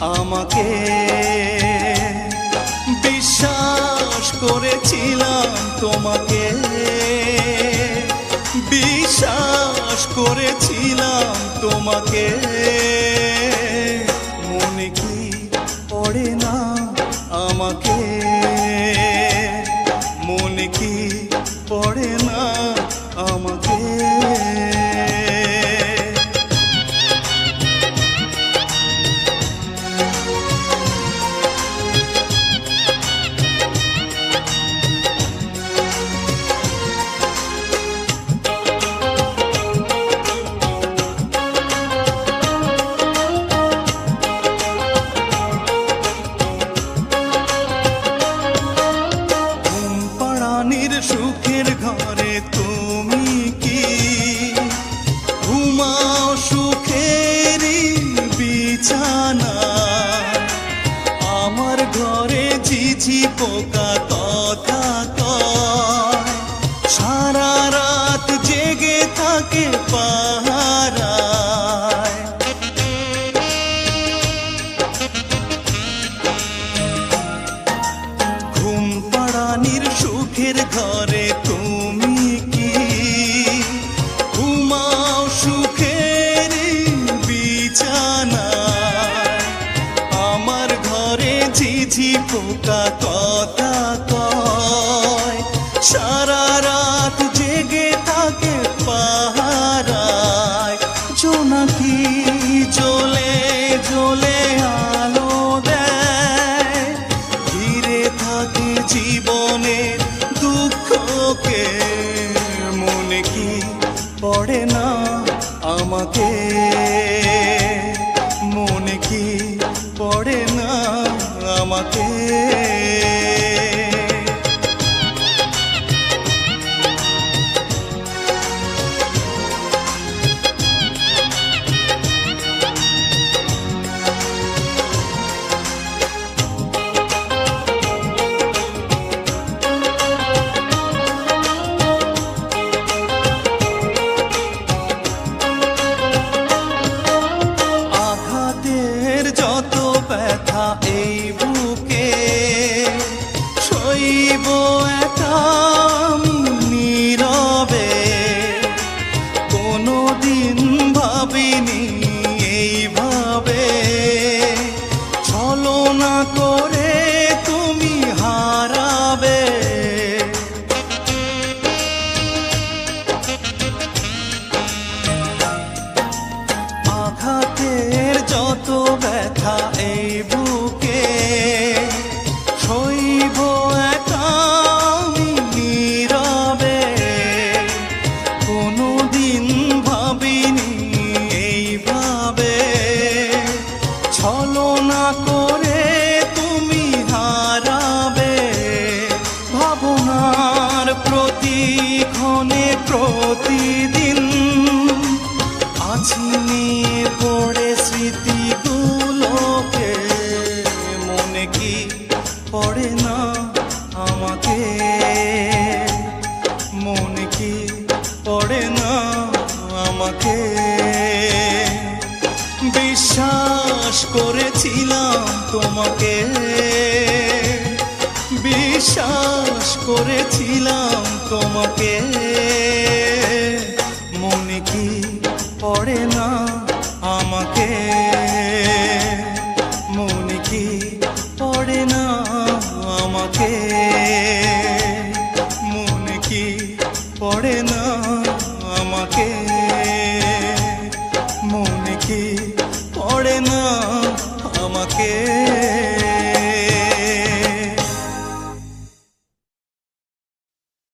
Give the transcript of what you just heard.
আমাকে বিশ্বাস করেছিলাম তোমাকে। বিশ্বাস করেছিলাম তোমাকে। মনে কি পড়ে না আমাকে? মনে কি পড়ে না আমাকে? সুখের ঘরে তুমি কি? ঘুমাও সুখের বিছানা। আমার ঘরে ঝিঝি পোকা কথা সারা রাত জেগে থাকে পাহারায়। ঘুম পাড়ানির সুখের ঘরে পোকা কথা কয়, সারা রাত জেগে থাকে পাহারায়। জোনাকি জ্বলে জ্বলে আলো দেয়। ঘিরে থাকে জীবনের দুঃখকে, মনে কি পড়ে না আমাকে? মনে কি পড়ে না ماضيني প্রতিদিন আছি নিয়ে পড়ে স্মৃতিগুলোকে। মনে কি পড়ে না আমাকে? মনে কি পড়ে না আমাকে? বিশ্বাস করেছিলাম তোমাকে। বিশ্বাস করেছিলাম তোমাকে। মনে কি পড়ে না আমাকে? মনে কি পড়ে না আমাকে? মনে কি পড়ে না আমাকে? মনে কি পড়ে না আমাকে?